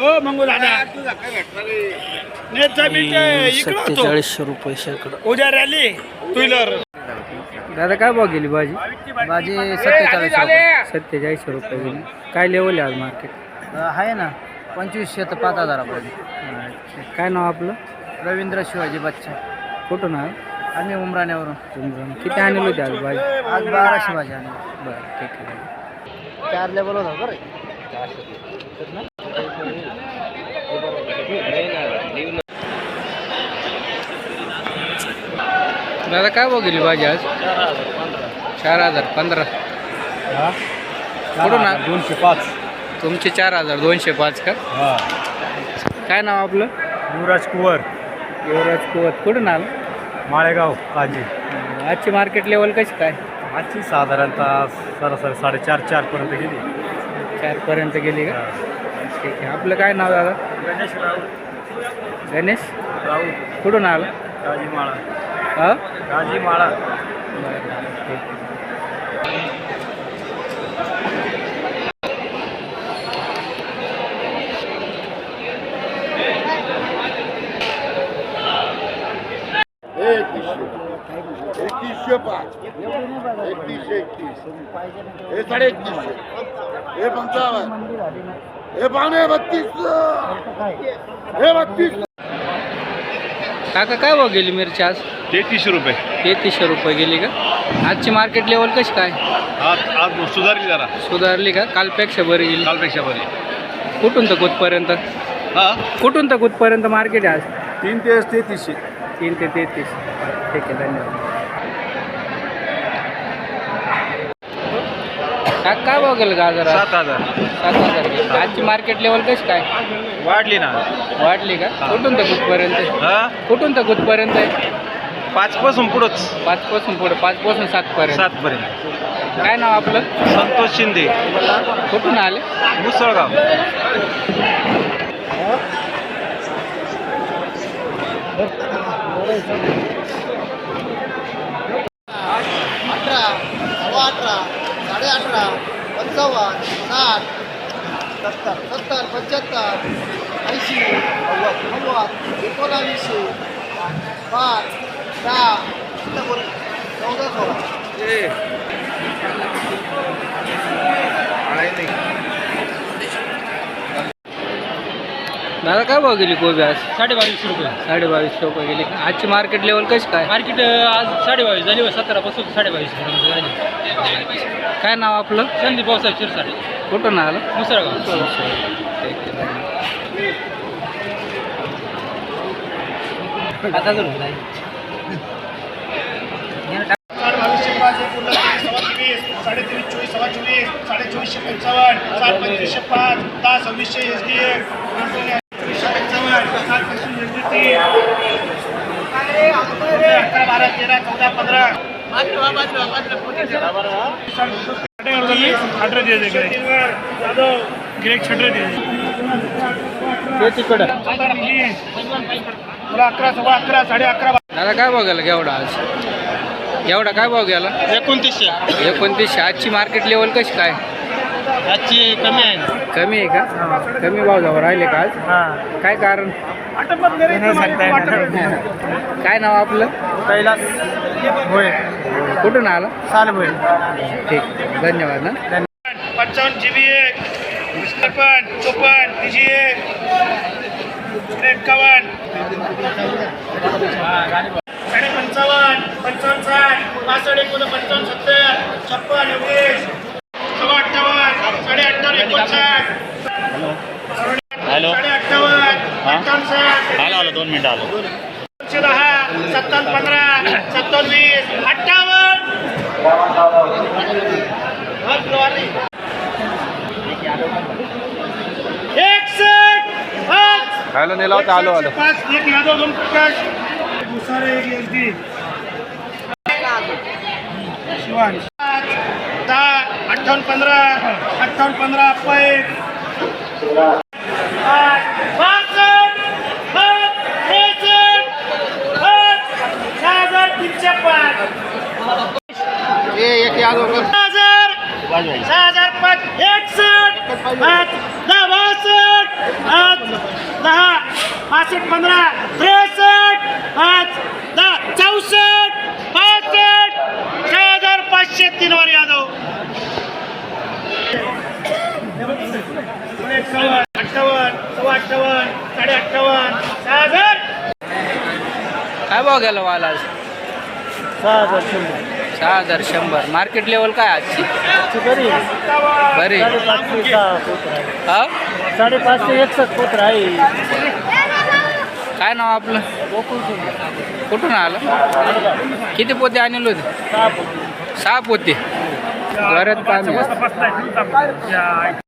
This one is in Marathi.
हो मंगू दादा. सत्तेचाळीसशे रुपये शेकडा. उद्या रॅली व्हीलर दादा काय भाव गेली भाजी? भाजी सत्तेचाळीस रुपये. सत्तेचाळीसशे रुपये गेली. काय लेवल आहे आज मार्केट आहे ना. पंचवीसशे ते पाच हजारापर्यंत. काय नाव आपलं? रवींद्र शिवाजी बच्चा कुठं नाव? आम्ही उमराण्यावरून. तुमचं किती आणले होते आज भाजी? आज बाराशे भाजी आणि बरं ठीक आहे. चार लेवल होता बरं. दादा काय गेली भाजी आज? चार हजार पंधरा. कुठून आ- दोनशे पाच. तुमचे चार हजार दोनशे पाच का? काय नाव आपलं? युवराज कुवर. युवराज कुवत कुठून आलं? माळेगाव काजी. आजची मार्केट लेवल कशी काय? आजची साधारणतः सरासरी साडेचार चार पर्यंत गेली. चारपर्यंत गेली का? ठीक आहे. आपलं काय नाव दादा? गणेश राऊत. गणेश? राऊत. कुठून आलं? राजी माळा हा राजी माळा पाच एकतीसशे एकतीस हे साडे एकतीसशे हे पंचावन्न. हे पावणे बत्तीस. हे बत्तीस. काका काय भाव गेली मिरची आज? तेहतीसशे रुपये. तेहतीसशे रुपये गेली का? आजची मार्केट लेवल कशी काय? आज आज सुधारली जरा. सुधारली का? कालपेक्षा बरी गेली. कालपेक्षा बरी. कुठून तर कुठपर्यंत? हा? कुठून तर कुठपर्यंत मार्केट आहे आज? तीन ते तेहतीसशे. तीन ते तेहतीस. ठीक आहे धन्यवाद. का काय भाव गेलं गाजर आज? सात हजार. सात हजार. गेलं. आजची मार्केट लेवल कशी काय? वाढली ना. वाढली का? कुठून तर कुठपर्यंत हा? कुठून तर कुठपर्यंत आहे पाच पासून पुढंच. पाच पासून पुढे पाच पासून सात पर्यंत. सात पर्यंत. काय नाव आपलं? संतोष शिंदे. कुठून आले? मुसळगाव अठरा सव्वा अठरा साडे अठरा पंचावन्न साठ सत्तर सत्तर पंच्याहत्तर ऐंशी नव्वद नव्वद एकोणावीसशे पाच दहा चौदा सोळा दादा काय भाव गेली कोबी आज? साडे बावीसशे रुपये. साडे बावीसशे रुपये गेली. का आजची मार्केट लेवल कशी काय? मार्केट आज साडे बावीस झाली सतरापासून साडे बावीस पर्यंत झाली. काय नाव आपलं? संदीप भाऊसाहेब शिरसाडे कुठून आलं? मुसळगाव. आता जर साडे बावीसशे पाच एक पूर्ण तेवीस, सव्वा तेवीस साडे तेवीस चोवीस सव्वा चोवीस साडे चोवीसशे पंचावन्न सात पंचवीसशे पाच दहा सव्वीसशे एस डी एफ चोवीसशे पंचावन्न सात पंचवीस एस डी टी अकरा बारा तेरा चौदा पंधरा अठरा दे यादव गिरेक छटर दे ते तिकडं. तुला अकरा सव्वा अकरा साडे अकरा दादा काय भाव गेला एवढा आज? एवढा काय भाव गेला? एकोणतीसशे. एकोणतीसशे. आजची मार्केट लेवल कशी काय? आजची कमी आहे. ना कमी आहे का? कमी भाव जाऊ राहिले का आज? काय कारण? काय नाव आपलं? कैलास होय कुठून आलं? चाल होय ठीक. धन्यवाद ना पंचावन्न जी बी एक छप्पन चोपन्न तिशी एक एक्कावन्न साडे पंचावन्न पंचावन्न साठ पासष्ट एकोण पंचावन्न सत्तर छप्पन एवढीस सव्वा अठ्ठावन्न साडे अठ्ठावन्न एकोणसाठ हॅलो साडे अठ्ठावन्न अठ्ठावन्न साठ आलो आलो दोन मिनिटं आलो. दहा सत्तावन्न पंधरा सत्तावन्न वीस अठ्ठावन्न. एकसष्ट पाच. हॅलो नेला होता आलो आलो. पाच. एक यादव दोन प्रकाश. दुसरे एक एस डी शिवान. पाच दहा अठ्ठावन्न पंधरा अठ्ठावन्न पंधरा पैक पासष्ट पाच त्रेसष्ट पाच सहा हजार तीनशे पाच सहा हजार सहा हजार पाच एकसष्ट पाच दहा पाच दहा पासष्ट पंधरा त्रेसष्ट पाच दहा चौसष्ट पासष्ट छे हजार पाचशे तीन वर यादव. अठ्ठावन्न सव्वा अठ्ठावन्न साडे अठ्ठावन्न सहा हजार. काय भाव गेला वाल आज? सहा हजार शंभर. मार्केट लेवल काय आजची? बरी हा? साडेपाचशे एकसष्ट पोत्र आहे काय नाव आपलं? कुठून आलं? किती पोते आणले होते? सहा पोते. काम आहे.